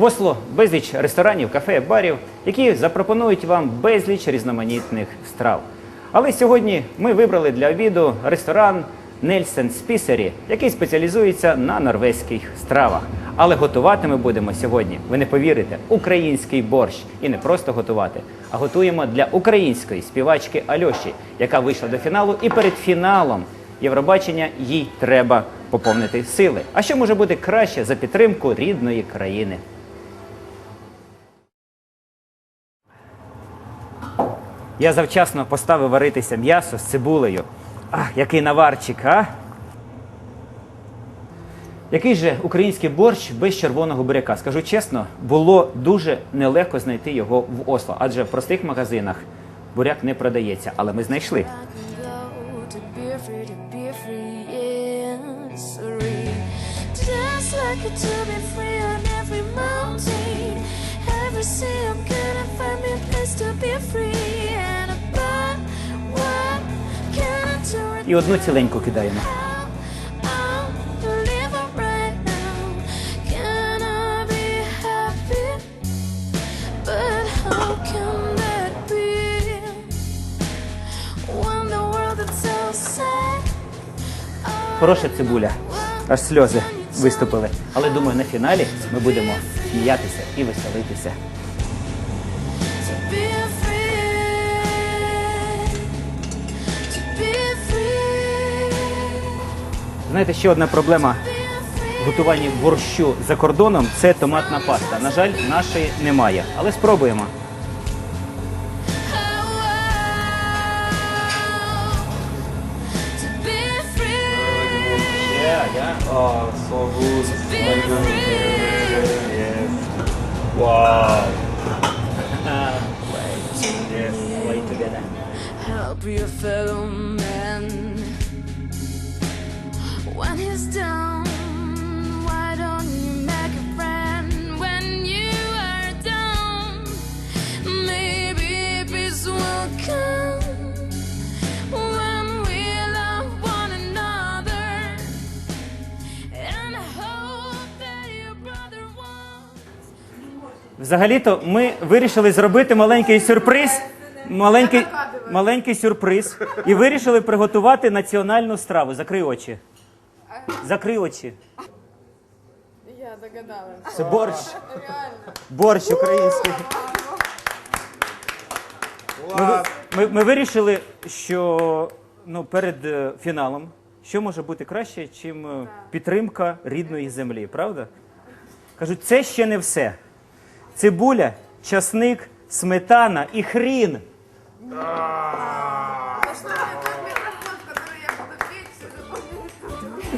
В Осло безліч ресторанів, кафе, барів, які запропонують вам безліч різноманітних страв. Але сьогодні ми вибрали для обіду ресторан Нельсен Спісері, який спеціалізується на норвезьких стравах. Але готувати ми будемо сьогодні, ви не повірите, український борщ. І не просто готувати, а готуємо для української співачки Альоші, яка вийшла до фіналу. І перед фіналом Євробачення їй треба поповнити сили. А що може бути краще за підтримку рідної країни? Я завчасно поставив варитися м'ясо з цибулею. Ах, який наварчик, а? Який же український борщ без червоного буряка? Скажу чесно, було дуже нелегко знайти його в Осло, адже в простих магазинах буряк не продається, але ми знайшли. To be free, world is so sad. Хороша цибуля. Аж сльози виступили. Але думаю, на фіналі ми будемо сміятися і веселитися. Знаєте, ще одна проблема готуванні борщу за кордоном це томатна паста. На жаль, нашої немає. Але спробуємо. Oh, so. Yes. Wow. Together. Help your fellow when he's down. Why don't you make a friend when you are down? Maybe peace will come when we love one another. And I hope that your brother won't. Взагалі-то ми вирішили зробити маленький сюрприз. Маленький, маленький сюрприз. І вирішили приготувати національну страву. Закрий очі. Закрий очі. Я догадалась. Це борщ. Борщ український. Ми, ми, ми вирішили, що ну, перед е, фіналом що може бути краще, чим е, підтримка рідної землі, правда? Кажуть, це ще не все. Цибуля, часник, сметана і хрін.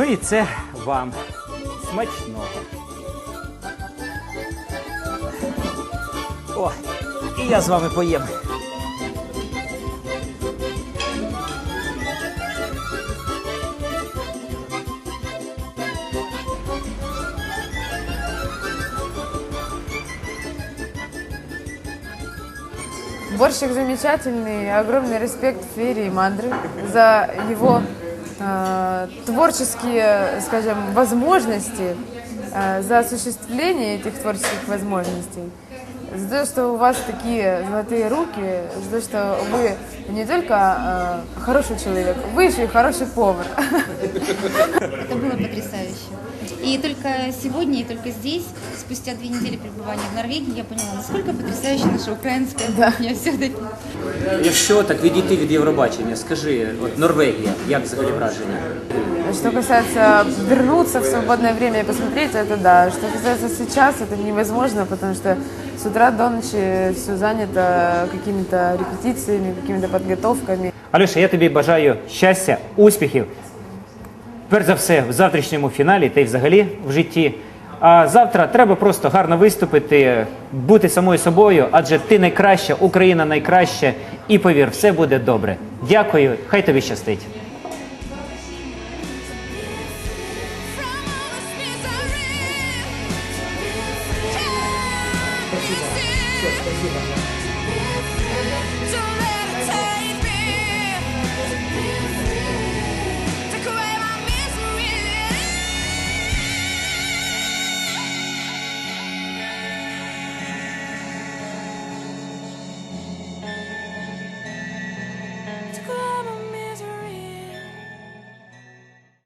Ну і це вам смачного. О, і я з вами поїм. Борщик замечательный. Огромный респект Фере и Мандре за его э, творческие, скажем, возможности, э, за осуществление этих творческих возможностей. За то, что у вас такие золотые руки, за то, что вы не только э, хороший человек, вы еще и хороший повар. Это было потрясающе. И только сегодня, и только здесь, спустя две недели пребывания в Норвегии, я поняла, насколько потрясающая наша украинская кухня все-таки. Якщо так відійти від Євробачення, скажи, от Норвегія, як взагалі враження? Что касается вернуться в свободное время и посмотреть, это да. Что касается сейчас, это невозможно, потому что с утра до ночи все занято какими-то репетициями, какими-то подготовками. Алюша, я тобі бажаю щастя, успіхів. Перш за все, в завтрашньому фіналі та взагалі в житті. А завтра треба просто гарно виступити, бути самою собою, адже ти найкраща, Україна найкраща, і повір, все буде добре. Дякую, хай тобі щастить.